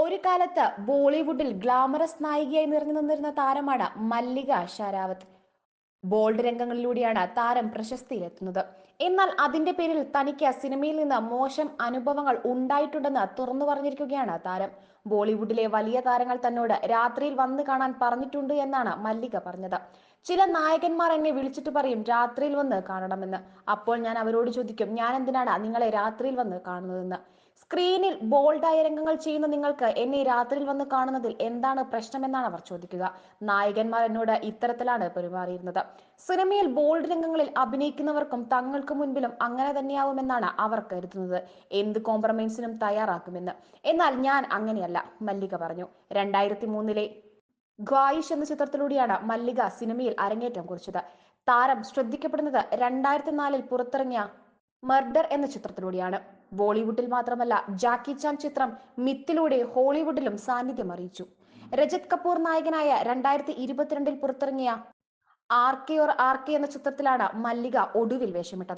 ഒരു കാലത്ത് ബോളിവുഡിൽ ഗ്ലാമറസ് നായികയായി നിറഞ്ഞു നിന്നിരുന്ന താരമാണ് മല്ലിക ഷരാവത്ത്. ബോൾഡ് രംഗങ്ങളിലൂടെയാണ് താരം പ്രശസ്തിയിലെത്തുന്നത്. എന്നാൽ അതിന്റെ പേരിൽ തനിക്ക് സിനിമയിൽ നിന്ന് മോശം അനുഭവങ്ങൾ ഉണ്ടായിട്ടുണ്ടെന്ന് തുറന്നു പറഞ്ഞിരിക്കുകയാണ് താരം. ബോളിവുഡിലെ വലിയ താരങ്ങൾ തന്നോട് രാത്രിയിൽ വന്ന് കാണാൻ പറഞ്ഞിട്ടുണ്ട് എന്നാണ് മല്ലിക പറഞ്ഞത്. ചില നായകന്മാർ എന്നെ വിളിച്ചിട്ട് പറയും രാത്രിയിൽ വന്ന് കാണണമെന്ന്. അപ്പോൾ ഞാൻ അവരോട് ചോദിക്കും ഞാൻ എന്തിനാണ് നിങ്ങളെ രാത്രിയിൽ വന്ന് കാണുന്നതെന്ന്? സ്ക്രീനിൽ ബോൾഡായ രംഗങ്ങൾ ചെയ്യുന്ന നിങ്ങൾക്ക് എന്നെ രാത്രിയിൽ വന്ന് കാണുന്നതിൽ എന്താണ് പ്രശ്നമെന്നാണ് അവർ ചോദിക്കുക. നായകന്മാർ എന്നോട് ഇത്തരത്തിലാണ് പെരുമാറിയിരുന്നത്. സിനിമയിൽ ബോൾഡ് രംഗങ്ങളിൽ അഭിനയിക്കുന്നവർക്കും തങ്ങൾക്ക് മുൻപിലും അങ്ങനെ തന്നെയാവുമെന്നാണ് അവർ കരുതുന്നത്. എന്ത് കോംപ്രമൈസിനും തയ്യാറാക്കുമെന്ന്. എന്നാൽ ഞാൻ അങ്ങനെയല്ല മല്ലിക പറഞ്ഞു. രണ്ടായിരത്തി മൂന്നിലെ ഗ്വായിഷ് എന്ന ചിത്രത്തിലൂടെയാണ് മല്ലിക സിനിമയിൽ അരങ്ങേറ്റം കുറിച്ചത്. താരം ശ്രദ്ധിക്കപ്പെടുന്നത് രണ്ടായിരത്തി നാലിൽ പുറത്തിറങ്ങിയ മർഡർ എന്ന ചിത്രത്തിലൂടെയാണ്. ബോളിവുഡിൽ മാത്രമല്ല ജാക്കി ചാൻ ചിത്രം മിത്തിലൂടെ ഹോളിവുഡിലും സാന്നിധ്യം അറിയിച്ചു. രജത് കപൂർ നായകനായ രണ്ടായിരത്തി ഇരുപത്തിരണ്ടിൽ പുറത്തിറങ്ങിയ R K or R K എന്ന ചിത്രത്തിലാണ് മല്ലിക ഒടുവിൽ വേഷമിട്ടത്.